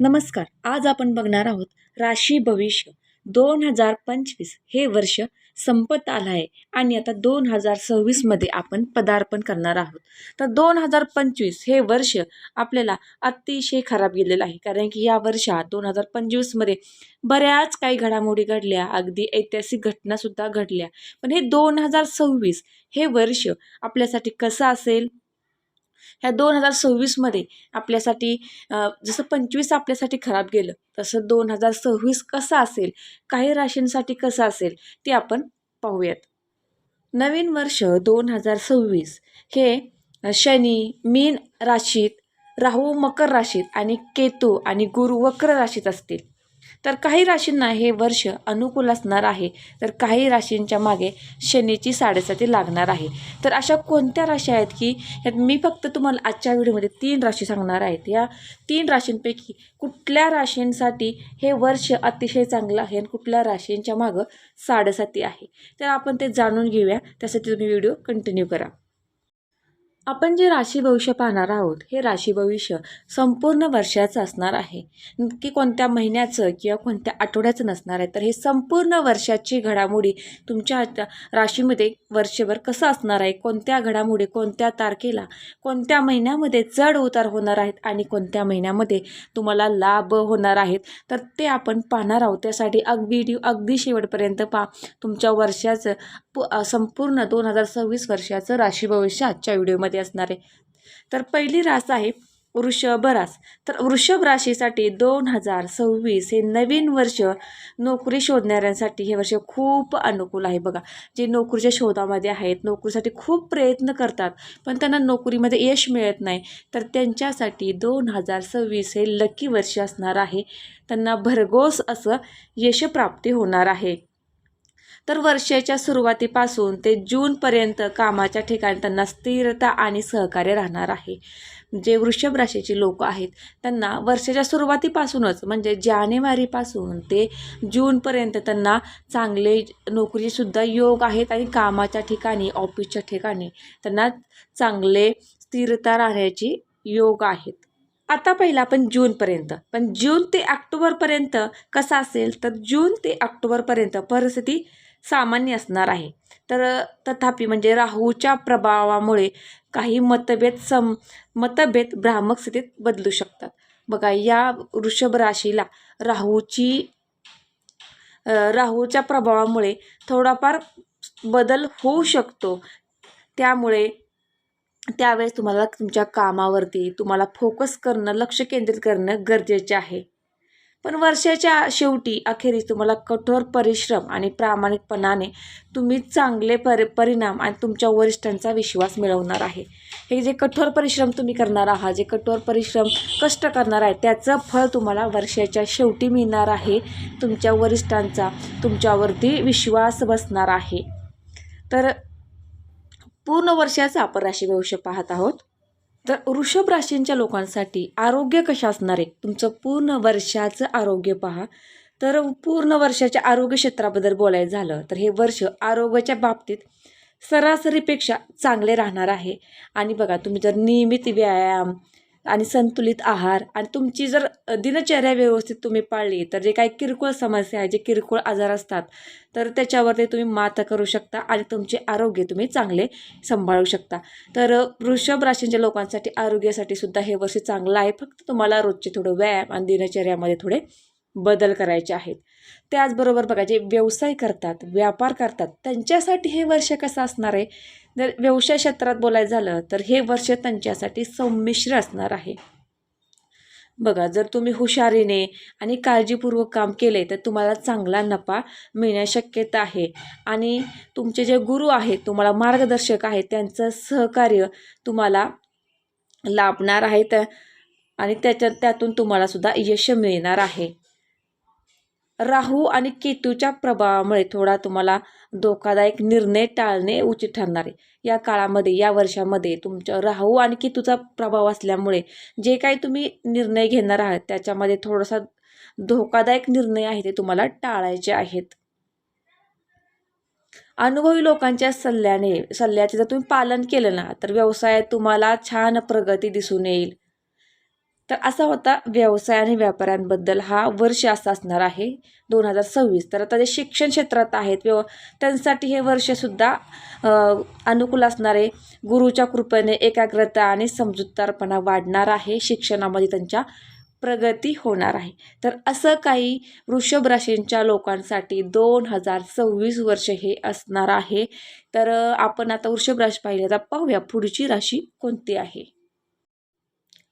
नमस्कार आज आपण बघणार आहोत राशी भविष्य. दोन हजार पंचवीस हे वर्ष संपत आलं आहे आणि आता दोन हजार सव्वीसमध्ये आपण पदार्पण करणार आहोत. तर दोन हजार पंचवीस हे वर्ष आपल्याला अतिशय खराब गेलेलं आहे. कारण की या वर्षात दोन हजार पंचवीसमध्ये बऱ्याच काही घडामोडी घडल्या अगदी ऐतिहासिक घटनासुद्धा घडल्या. पण हे दोन हजार सव्वीस हे वर्ष आपल्यासाठी कसं असेल? ह्या दोन हजार सव्वीसमध्ये आपल्यासाठी जसं पंचवीस आपल्यासाठी खराब गेलं तसं दोन हजार सव्वीस कसं असेल काही राशींसाठी कसं असेल ते आपण पाहूयात. नवीन वर्ष दोन हजार सव्वीस हे शनी मीन राशीत राहू मकर राशीत आणि केतू आणि गुरु वक्र राशीत असतील. तर काही राशींना हे वर्ष अनुकूल असणार आहे. तर काही राशींच्या मागे शनीची साडेसाती लागणार आहे. तर अशा कोणत्या राशी आहेत की यात मी फक्त तुम्हाला आजच्या व्हिडिओमध्ये तीन राशी सांगणार आहेत. या तीन राशींपैकी कुठल्या राशींसाठी हे वर्ष अतिशय चांगलं आहे आणि कुठल्या राशींच्या मागं साडेसाती आहे. तर आपण ते जाणून घेऊया. त्यासाठी तुम्ही व्हिडिओ कंटिन्यू करा. आपण जे राशी भविष्य पाहणार आहोत हे राशी भविष्य संपूर्ण वर्षाचं असणार आहे. की कोणत्या महिन्याचं किंवा कोणत्या आठवड्याचं नसणार आहे. तर हे संपूर्ण वर्षाची घडामोडी तुमच्या राशीमध्ये वर्षभर कसं असणार आहे? कोणत्या घडामोडी कोणत्या तारखेला कोणत्या महिन्यामध्ये चढ उतार होणार आहेत आणि कोणत्या महिन्यामध्ये तुम्हाला लाभ होणार आहेत? तर ते आपण पाहणार आहोत. त्यासाठी अग व्हिडिओ अगदी शेवटपर्यंत पा तुमच्या वर्षाचं संपूर्ण दोन हजार सव्वीस वर्षाचं राशी भविष्य आजच्या व्हिडिओमध्ये असणार आहे. तर पहिली रास आहे वृषभ रास. तर वृषभ राशीसाठी दोन हजार सव्वीस हे नवीन वर्ष नोकरी शोधणाऱ्यांसाठी हे वर्ष खूप अनुकूल आहे बघा. जे नोकरीच्या शोधामध्ये आहेत नोकरीसाठी खूप प्रयत्न करतात पण त्यांना नोकरीमध्ये यश मिळत नाही. तर त्यांच्यासाठी दोन हजार सव्वीस हे लकी वर्ष असणार आहे. त्यांना भरघोस असं यशप्राप्ती होणार आहे. तर वर्षाच्या सुरुवातीपासून ते जूनपर्यंत कामाच्या ठिकाणी त्यांना स्थिरता आणि सहकार्य राहणार आहे. जे वृषभ राशीचे लोक आहेत त्यांना वर्षाच्या सुरुवातीपासूनच म्हणजे जानेवारीपासून ते जूनपर्यंत त्यांना चांगले नोकरीसुद्धा योग आहेत आणि कामाच्या ठिकाणी ऑफिसच्या ठिकाणी त्यांना चांगले स्थिरता राहण्याची योग आहेत. आता पहिला आपण जूनपर्यंत. पण जून ते ऑक्टोबरपर्यंत कसा असेल तर जून ते ऑक्टोबरपर्यंत परिस्थिती सामान्य असणार आहे. तर तथापि म्हणजे राहूच्या प्रभावामुळे काही मतभेद सम मतभेद भ्रामक स्थितीत बदलू शकतात. बघा या वृषभ राशीला राहूची राहूच्या प्रभावामुळे थोडाफार बदल होऊ शकतो. त्यामुळे त्यावेळेस तुम्हाला तुमच्या कामावरती तुम्हाला फोकस करणं लक्ष केंद्रित करणं गरजेचे आहे. पण वर्षाच्या शेवटी अखेरीस तुम्हाला कठोर परिश्रम आणि प्रामाणिकपणाने तुम्ही चांगले परि परिणाम आणि तुमच्या वरिष्ठांचा विश्वास मिळवणार आहे. हे जे कठोर परिश्रम तुम्ही करणार आहात जे कठोर परिश्रम कष्ट करणार आहे त्याचं फळ तुम्हाला वर्षाच्या शेवटी मिळणार आहे. तुमच्या वरिष्ठांचा तुमच्यावरती विश्वास बसणार आहे. तर पूर्ण वर्षाचा आपण राशी भविष्य पाहत आहोत. तर वृषभ राशींच्या लोकांसाठी आरोग्य कसं असणार आहे? तुमचं पूर्ण वर्षाचं आरोग्य पहा. तर पूर्ण वर्षाच्या आरोग्य क्षेत्राबद्दल बोलायचं झालं तर हे वर्ष आरोग्याच्या बाबतीत सरासरीपेक्षा चांगले राहणार आहे. आणि बघा तुम्ही जर नियमित व्यायाम आणि संतुलित आहार आणि तुमची जर दिनचर्या व्यवस्थित तुम्ही पाळली तर जे काही किरकोळ समस्या आहे जे किरकोळ आजार असतात तर त्याच्यावरती तुम्ही मात करू शकता आणि तुमचे आरोग्य तुम्ही चांगले सांभाळू शकता. तर वृषभ राशींच्या लोकांसाठी आरोग्यासाठी सुद्धा हे वर्ष चांगलं आहे. फक्त तुम्हाला रोजचे थोडं व्यायाम आणि दिनचर्यामध्ये थोडे बदल करायचे आहेत. त्याचबरोबर बघा जे व्यवसाय करतात व्यापार करतात त्यांच्यासाठी हे वर्ष कसं असणार आहे? जर व्यवसाय क्षेत्रात बोलायचं झालं तर हे वर्ष त्यांच्यासाठी संमिश्र असणार आहे. बघा जर तुम्ही हुशारीने आणि काळजीपूर्वक काम केले तर तुम्हाला चांगला नफा मिळण्या शक्यता आहे. आणि तुमचे जे गुरु आहेत तुम्हाला मार्गदर्शक आहेत त्यांचं सहकार्य तुम्हाला लाभणार आहे तर आणि त्याच्या त्यातून तुम्हालासुद्धा यश मिळणार आहे. राहू आणि केतूच्या प्रभावामुळे थोडा तुम्हाला धोकादायक निर्णय टाळणे उचित ठरणार आहे. या काळामध्ये या वर्षामध्ये तुमच्या राहू आणि केतूचा प्रभाव असल्यामुळे जे काही तुम्ही निर्णय घेणार आहात त्याच्यामध्ये थोडासा धोकादायक निर्णय आहे ते तुम्हाला टाळायचे आहेत. अनुभवी लोकांच्या सल्ल्याने सल्ल्याचे जर तुम्ही पालन केलं ना तर व्यवसायात तुम्हाला छान प्रगती दिसून येईल. तर असा होता व्यवसाय आणि व्यापाऱ्यांबद्दल हा वर्ष असा असणार आहे दोन हजार सव्वीस. तर आता जे शिक्षण क्षेत्रात आहेत व्यव त्यांसाठी हे वर्षसुद्धा अनुकूल असणारे. गुरुच्या कृपेने एकाग्रता आणि समजूतदारपणा वाढणार आहे शिक्षणामध्ये त्यांच्या प्रगती होणार आहे. तर असं काही वृषभ राशींच्या लोकांसाठी दोन हजार सव्वीस वर्ष हे असणार आहे. तर आपण आता वृषभ राशी पाहिली आता पाहूया पुढची राशी कोणती आहे.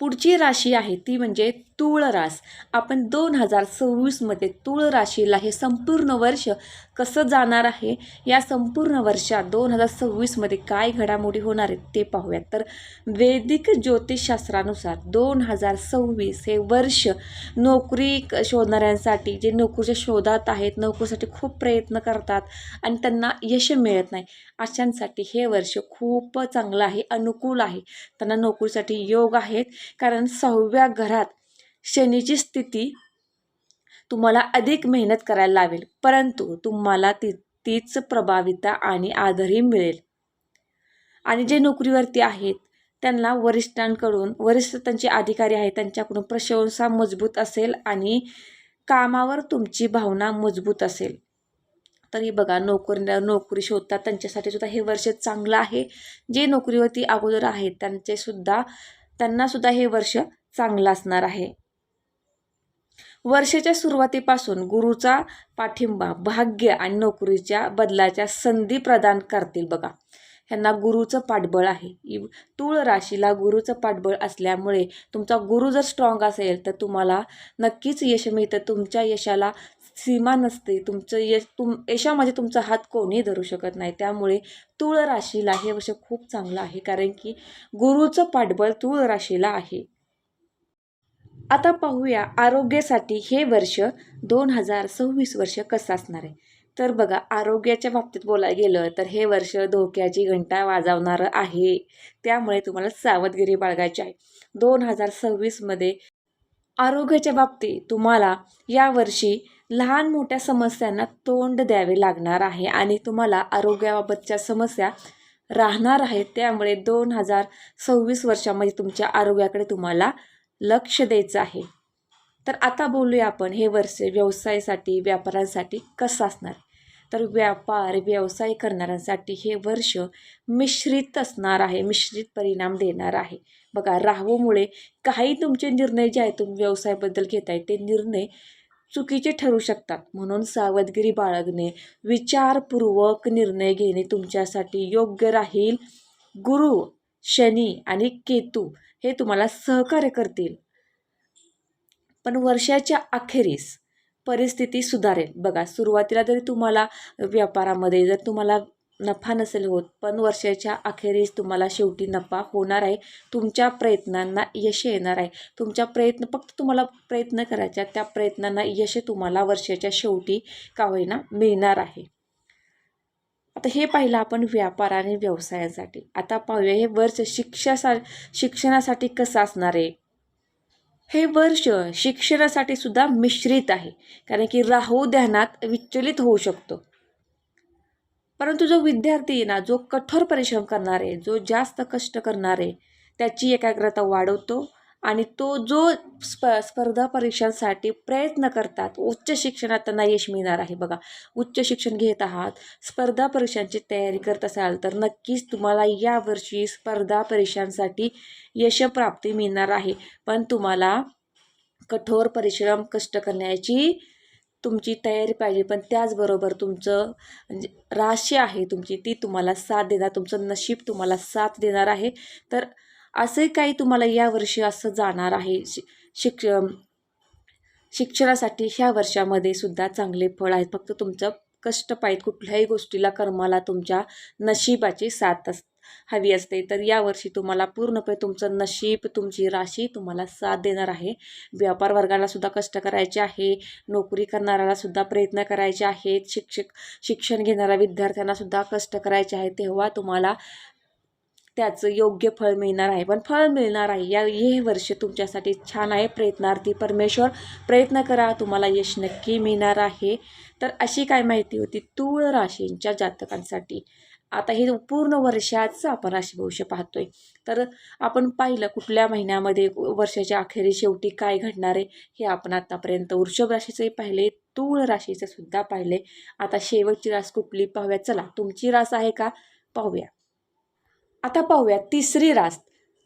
पुढची राशी आहे ती म्हणजे तूळ रास. आपण दोन हजार सव्वीसमध्ये तूळ राशीला हे संपूर्ण वर्ष कसं जाणार आहे? या संपूर्ण वर्षात दोन हजार सव्वीसमध्ये काय घडामोडी होणार आहेत ते पाहूयात. तर वैदिक ज्योतिषशास्त्रानुसार दोन हजार सव्वीस हे वर्ष नोकरी क- शोधणाऱ्यांसाठी जे नोकरीच्या शोधात आहेत नोकरीसाठी खूप प्रयत्न करतात आणि त्यांना यश मिळत नाही. अशांसाठी हे वर्ष खूप चांगलं आहे अनुकूल आहे. त्यांना नोकरीसाठी योग आहेत कारण सहाव्या घरात शनीची स्थिती तुम्हाला अधिक मेहनत करायला लावेल परंतु तुम्हाला ती तीच प्रभाविता आणि आदरही मिळेल. आणि जे नोकरीवरती आहेत त्यांना वरिष्ठांकडून वरिष्ठ त्यांचे अधिकारी आहेत त्यांच्याकडून प्रशंसा मजबूत असेल आणि कामावर तुमची भावना मजबूत असेल. तरी बघा नोकरी नोकरी शोधतात. त्यांच्यासाठी सुद्धा हे वर्ष चांगलं आहे. जे नोकरीवरती अगोदर आहेत त्यांचे सुद्धा त्यांनासुद्धा हे वर्ष चांगलं असणार आहे. वर्षाच्या सुरुवातीपासून गुरुचा पाठिंबा भाग्य आणि नोकरीच्या बदलाच्या संधी प्रदान करतील बघा. ह्यांना गुरुचं पाठबळ आहे. इ- तूळ राशीला गुरुचं पाठबळ असल्यामुळे तुमचा गुरु जर स्ट्रॉंग असेल तर तुम्हाला नक्कीच यश मिळतं. तुमच्या यशाला सीमा नसते. तुमचं यश तुम यशामध्ये तुमचा हात कोणी धरू शकत नाही. त्यामुळे तूळ राशीला हे वर्ष खूप चांगलं आहे कारण की गुरुचं पाठबळ तूळ राशीला आहे. आता पाहूया आरोग्यासाठी हे वर्ष दोन हजार सव्वीस वर्ष कसं असणार आहे. तर बघा आरोग्याच्या बाबतीत बोलायला गेलं तर हे वर्ष धोक्याची घंटा वाजवणारं आहे. त्यामुळे तुम्हाला सावधगिरी बाळगायची आहे. दोन हजार सव्वीसमध्ये आरोग्याच्या बाबतीत तुम्हाला यावर्षी लहान मोठ्या समस्यांना तोंड द्यावे लागणार आहे आणि तुम्हाला आरोग्याबाबतच्या समस्या राहणार आहेत. त्यामुळे दोन हजार सव्वीस वर्षामध्ये तुमच्या आरोग्याकडे तुम्हाला लक्ष द्यायचं आहे. तर आता बोलूया आपण हे वर्ष व्यवसायासाठी व्यापाऱ्यांसाठी कसं असणार? तर व्यापार व्यवसाय करणाऱ्यांसाठी हे वर्ष मिश्रित असणार आहे मिश्रित परिणाम देणार आहे. बघा राहूमुळे काही तुमचे निर्णय जे आहेत तुम्ही व्यवसायाबद्दल घेताय ते निर्णय चुकीचे ठरू शकतात. म्हणून सावधगिरी बाळगणे विचारपूर्वक निर्णय घेणे तुमच्यासाठी योग्य राहील. गुरु शनी आणि केतू हे तुम्हाला सहकार्य करतील. पण वर्षाच्या अखेरीस परिस्थिती सुधारेल. बघा सुरुवातीला जरी तुम्हाला व्यापारामध्ये जर तुम्हाला नफा नसेल होत पण वर्षाच्या अखेरीस तुम्हाला शेवटी नफा होणार आहे. तुमच्या प्रयत्नांना यश येणार आहे. तुमच्या प्रयत्न फक्त तुम्हाला प्रयत्न करायच्या त्या प्रयत्नांना यश तुम्हाला वर्षाच्या शेवटी का होईना मिळणार आहे. आता हे पाहिलं आपण व्यापार आणि व्यवसायासाठी. आता पाहूया हे वर्ष शिक्षासा शिक्षणासाठी कसं असणार आहे. हे वर्ष शिक्षणासाठी सुद्धा मिश्रित आहे. कारण की राहू ध्यानात विचलित होऊ शकतो. परंतु जो विद्यार्थी आहे ना जो कठोर परिश्रम करणार आहे जो जास्त कष्ट करणार आहे त्याची एकाग्रता वाढवतो आणि तो जो स्प स्पर्धा परीक्षांसाठी प्रयत्न करतात उच्च शिक्षणात त्यांना यश मिळणार आहे. बघा उच्च शिक्षण घेत आहात स्पर्धा परीक्षांची तयारी करत असाल तर नक्कीच तुम्हाला यावर्षी स्पर्धा परीक्षांसाठी यशप्राप्ती मिळणार आहे. पण तुम्हाला कठोर परिश्रम कष्ट करण्याची तुमची तयारी पाहिजे पण त्याचबरोबर तुमचं म्हणजे राशी आहे तुमची ती तुम्हाला साथ देणार तुमचं नशीब तुम्हाला साथ देणार आहे. तर असंही काही तुम्हाला यावर्षी असं जाणार आहे शि शिक्ष शिक्षणासाठी ह्या वर्षामध्ये सुद्धा चांगले फळ आहेत फक्त तुमचं कष्ट पाहिजे कुठल्याही गोष्टीला कर्माला तुमच्या नशिबाची साथ असते. हवी असते तर यावर्षी तुम्हाला पूर्णपणे तुमचं नशीब तुमची राशी तुम्हाला साथ देणार आहे. व्यापार वर्गाला सुद्धा कष्ट करायचे आहे. नोकरी करणाऱ्याला सुद्धा प्रयत्न करायचे आहेत. शिक्षक शिक्षण घेणाऱ्या विद्यार्थ्यांना सुद्धा कष्ट करायचे आहे. तेव्हा तुम्हाला त्याचं योग्य फळ मिळणार आहे. पण फळ मिळणार आहे. या हे वर्ष तुमच्यासाठी छान आहे. प्रयत्नार्थी परमेश्वर प्रयत्न करा. तुम्हाला यश नक्की मिळणार आहे. तर अशी काय माहिती होती? तूळ राशींच्या जातकांसाठी. आता हे पूर्ण वर्षाचं आपण राशी भविष्य पाहतोय. तर आपण पाहिलं कुठल्या महिन्यामध्ये वर्षाच्या अखेरी शेवटी काय घडणार आहे हे आपण आतापर्यंत वृषभ राशीचंही पाहिले तूळ राशीचं सुद्धा पाहिले. आता शेवटची रास कुठली पाहूया चला तुमची रास आहे का? पाहूया. आता पाहूया तिसरी रास.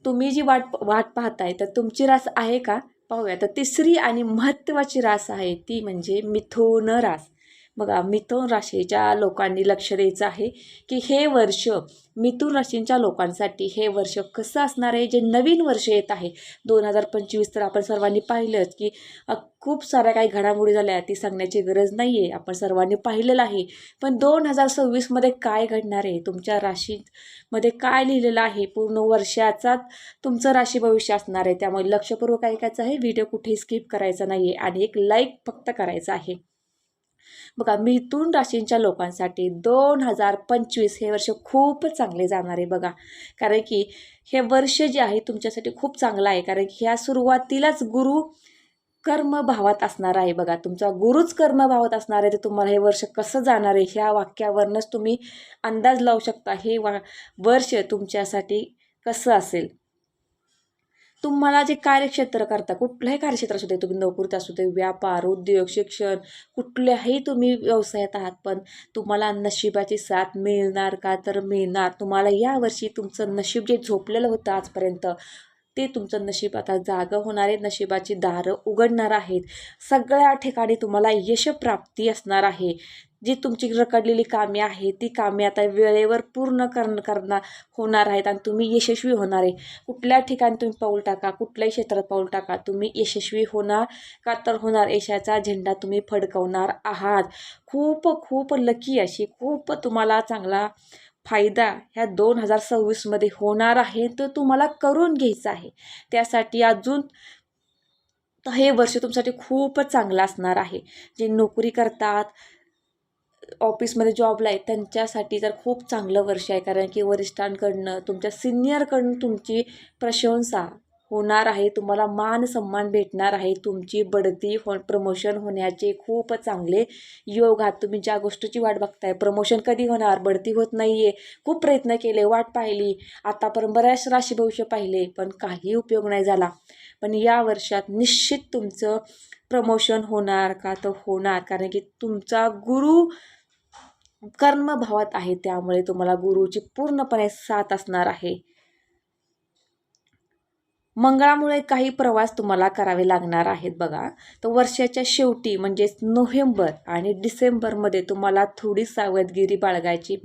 तुम्ही जी वाट वाट पाहताय तर तुमची रास आहे का? पाहूया. तर तिसरी आणि महत्त्वाची रास आहे ती म्हणजे मिथोन रास. बघा मिथुन राशीच्या लोकांनी लक्ष द्यायचं आहे की हे वर्ष मिथुन राशींच्या लोकांसाठी हे वर्ष कसं असणार आहे? जे नवीन वर्ष येत आहे. दोन हजार पंचवीस तर आपण सर्वांनी पाहिलंच की खूप साऱ्या काही घडामोडी झाल्या ती सांगण्याची गरज नाही आहे आपण सर्वांनी पाहिलेलं आहे. पण दोन हजार सव्वीसमध्ये काय घडणार आहे? तुमच्या राशीमध्ये काय लिहिलेलं आहे? पूर्ण वर्षाचा तुमचं राशी भविष्य असणार आहे. त्यामुळे लक्षपूर्वक ऐकायचं आहे. व्हिडिओ कुठेही स्किप करायचा नाही आहे आणि एक लाईक फक्त करायचं आहे. बघा मिथून राशींच्या लोकांसाठी दोन हजार पंचवीस हे वर्ष खूप चांगले जाणार आहे बघा. कारण की हे वर्ष जे आहे तुमच्यासाठी खूप चांगलं आहे. कारण की ह्या सुरुवातीलाच गुरु कर्मभावात असणार आहे बघा. तुमचा गुरुच कर्मभावात असणार आहे तर तुम्हाला हे वर्ष कसं जाणार आहे ह्या वाक्यावरनंच तुम्ही अंदाज लावू शकता. हे वा वर्ष तुमच्यासाठी कसं असेल? तुम्हाला जे कार्यक्षेत्र करता कुठलंही कार्यक्षेत्र असू दे तुम्ही नोकरीत असू दे व्यापार उद्योग शिक्षण कुठल्याही तुम्ही व्यवसायात आहात पण तुम्हाला नशिबाची साथ मिळणार का? तर मिळणार. तुम्हाला यावर्षी तुमचं नशीब जे झोपलेलं होतं आजपर्यंत ते तुमचं नशीब आता जागं होणार आहे नशिबाची दारं उघडणार आहेत. सगळ्या ठिकाणी तुम्हाला यशप्राप्ती असणार आहे. जी तुमची रखडलेली कामे आहे ती कामे आता वेळेवर पूर्ण करण करणार होणार आहेत आणि तुम्ही यशस्वी होणार आहे. कुठल्या ठिकाणी तुम्ही पाऊल टाका कुठल्याही क्षेत्रात पाऊल टाका तुम्ही यशस्वी होणार का तर होणार यशाचा झेंडा तुम्ही फडकवणार आहात. खूप खूप लकी अशी खूप तुम्हाला चांगला फायदा ह्या दोन हजार सव्वीसमध्ये होणार आहे तो तुम्हाला करून घ्यायचा आहे. त्यासाठी अजून हे वर्ष तुमच्यासाठी खूप चांगलं असणार आहे. जे नोकरी करतात ऑफिसमध्ये जॉबला आहे त्यांच्यासाठी तर खूप चांगलं वर्ष आहे. कारण की वरिष्ठांकडनं तुमच्या सिनियरकडनं तुमची प्रशंसा होणार आहे. तुम्हाला मान सन्मान भेटणार आहे. तुमची बढती हो प्रमोशन होण्याचे खूप चांगले योग आहात. तुम्ही ज्या गोष्टीची वाट बघताय प्रमोशन कधी होणार? बढती होत नाही आहे खूप प्रयत्न केले वाट पाहिली. आतापर्यंत बऱ्याच राशी भविष्य पाहिले पण काही उपयोग नाही झाला. पण या वर्षात निश्चित तुमचं प्रमोशन होणार का तर होणार? कारण की तुमचा गुरु कर्मभावात आहे त्यामुळे तुम्हाला गुरुची पूर्णपणे साथ असणार आहे. मंगळामुळे काही प्रवास तुम्हाला करावे लागणार आहेत बघा. तर वर्षाच्या शेवटी म्हणजेच नोव्हेंबर आणि डिसेंबरमध्ये तुम्हाला थोडी सावधगिरी बाळगायची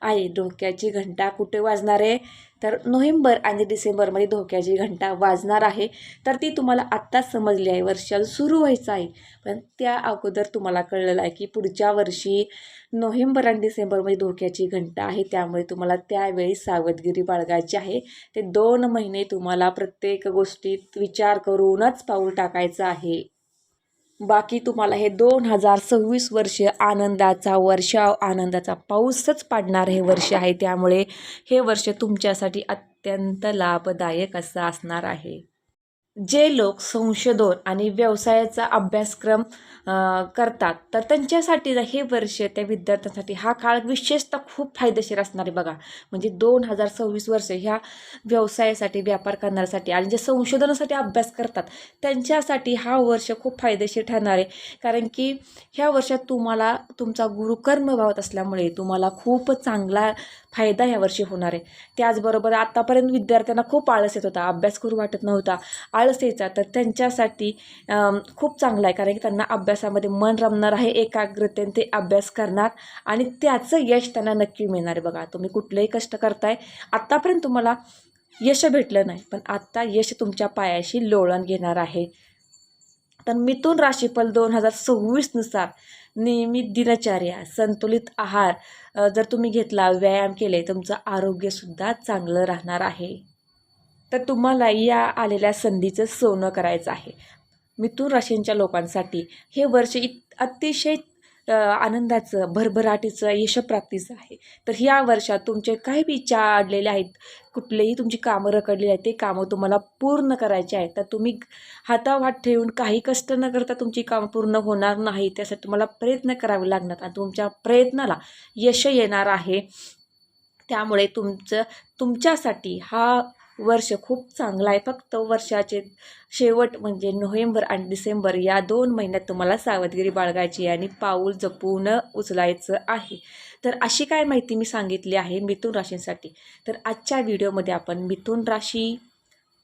आहे. डोक्याची घंटा कुठे वाजणार आहे? तर नोव्हेंबर आणि डिसेंबरमध्ये धोक्याची घंटा वाजणार आहे. तर ती तुम्हाला आत्ताच समजली आहे. वर्ष सुरू व्हायचं आहे. पण त्या अगोदर तुम्हाला कळलेलं आहे की पुढच्या वर्षी नोव्हेंबर आणि डिसेंबरमध्ये धोक्याची घंटा आहे. त्यामुळे तुम्हाला त्यावेळी सावधगिरी बाळगायची आहे. ते दोन महिने तुम्हाला प्रत्येक गोष्टीत विचार करूनच पाऊल टाकायचं आहे. बाकी तुम्हाला हे दोन हजार सव्वीस वर्ष आनंदाचा वर्षाव आनंदाचा पाऊसच पाडणार हे वर्ष आहे. त्यामुळे हे वर्ष तुमच्यासाठी अत्यंत लाभदायक असं असणार आहे. जे लोक संशोधन आणि व्यवसायाचा अभ्यासक्रम करतात तर त्यांच्यासाठी हे वर्ष त्या विद्यार्थ्यांसाठी हा काळ विशेषतः खूप फायदेशीर असणार आहे बघा. म्हणजे दोन हजार सव्वीस वर्ष ह्या व्यवसायासाठी व्यापार करण्यासाठी आणि जे संशोधनासाठी अभ्यास करतात त्यांच्यासाठी हा वर्ष खूप फायदेशीर ठरणार आहे. कारण की ह्या वर्षात तुम्हाला तुमचा गुरुकर्म भावत असल्यामुळे तुम्हाला खूप चांगला फायदा ह्या वर्षी होणार आहे. त्याचबरोबर आतापर्यंत विद्यार्थ्यांना खूप आळस येत होता अभ्यास करू वाटत नव्हता. आळ यायचा तर त्यांच्यासाठी खूप चांगला आहे. कारण की त्यांना अभ्यासामध्ये मन रमणार आहे एकाग्रतेने ते अभ्यास करणार आणि त्याचं यश त्यांना नक्की मिळणार आहे. बघा तुम्ही कुठलेही कष्ट करताय आत्तापर्यंत तुम्हाला यश भेटलं नाही पण आत्ता यश तुमच्या पायाशी लोळण घेणार आहे. तर मिथून राशीफल दोन हजार सव्वीसनुसार नियमित दिनचर्या संतुलित आहार जर तुम्ही घेतला व्यायाम केले तुमचं आरोग्यसुद्धा चांगलं राहणार आहे. तर तुम्हाला या आलेल्या संधीचं सोनं करायचं आहे. मिथून राशींच्या लोकांसाठी हे वर्ष इत अतिशय आनंदाचं भरभराटीचं यशप्राप्तीचं आहे. तर ह्या वर्षात तुमचे काही बी इच्छा अडलेल्या आहेत कुठलेही तुमची कामं रखडलेली आहेत ते कामं तुम्हाला पूर्ण करायचे आहेत. तर तुम्ही हातावाट ठेवून काही कष्ट न करता तुमची कामं पूर्ण होणार नाही त्यासाठी तुम्हाला प्रयत्न करावे लागणार आणि तुमच्या प्रयत्नाला यश येणार आहे. त्यामुळे तुमचं तुमच्यासाठी हा वर्ष खूप चांगला आहे. फक्त वर्षाचे शेवट म्हणजे नोव्हेंबर आणि डिसेंबर या दोन महिन्यात तुम्हाला सावधगिरी बाळगायची आणि पाऊल जपून उचलायचं आहे. तर अशी काय माहिती मी सांगितली आहे मिथुन राशींसाठी? तर आजच्या व्हिडिओमध्ये आपण मिथुन राशी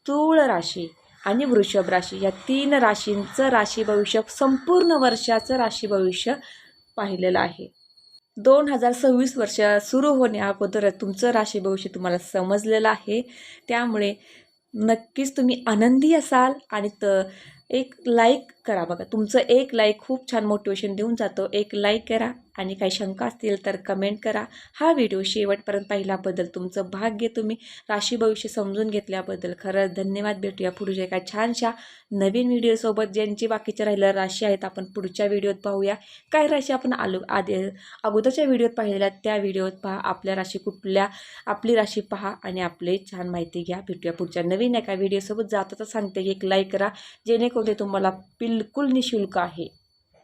तूळ राशी आणि वृषभ राशी या तीन राशींचं राशी भविष्य संपूर्ण वर्षाचं राशी भविष्य पाहिलेलं आहे. दोन हजार सव्वीस वर्ष सुरू होण्या अगोदर तुमचं राशी भविष्य तुम्हाला समजलेलं आहे. त्यामुळे नक्कीच तुम्ही आनंदी असाल आणि त एक लाईक करा. बघा तुमचं एक लाईक खूप छान मोटिवेशन देऊन जातो. एक लाईक करा आणि काही शंका असतील तर कमेंट करा. हा व्हिडिओ शेवटपर्यंत पाहिल्याबद्दल तुमचं भाग्य तुम्ही राशी भविष्य समजून घेतल्याबद्दल खरंच धन्यवाद. भेटूया पुढच्या एका छानशा नवीन व्हिडिओसोबत ज्यांची बाकीच्या राहिल्या राशी आहेत आपण पुढच्या व्हिडिओत पाहूया. काय राशी आपण आलो आधी अगोदरच्या व्हिडिओत पाहिलेल्या त्या व्हिडिओत पहा. आपल्या राशी कुठल्या आपली राशी पहा आणि आपले छान माहिती घ्या. भेटूया पुढच्या नवीन एका व्हिडिओसोबत जाताच सांगते की एक लाईक करा. जेणेकरून ते तुम्हाला बिलकुल निशुल्क आहे.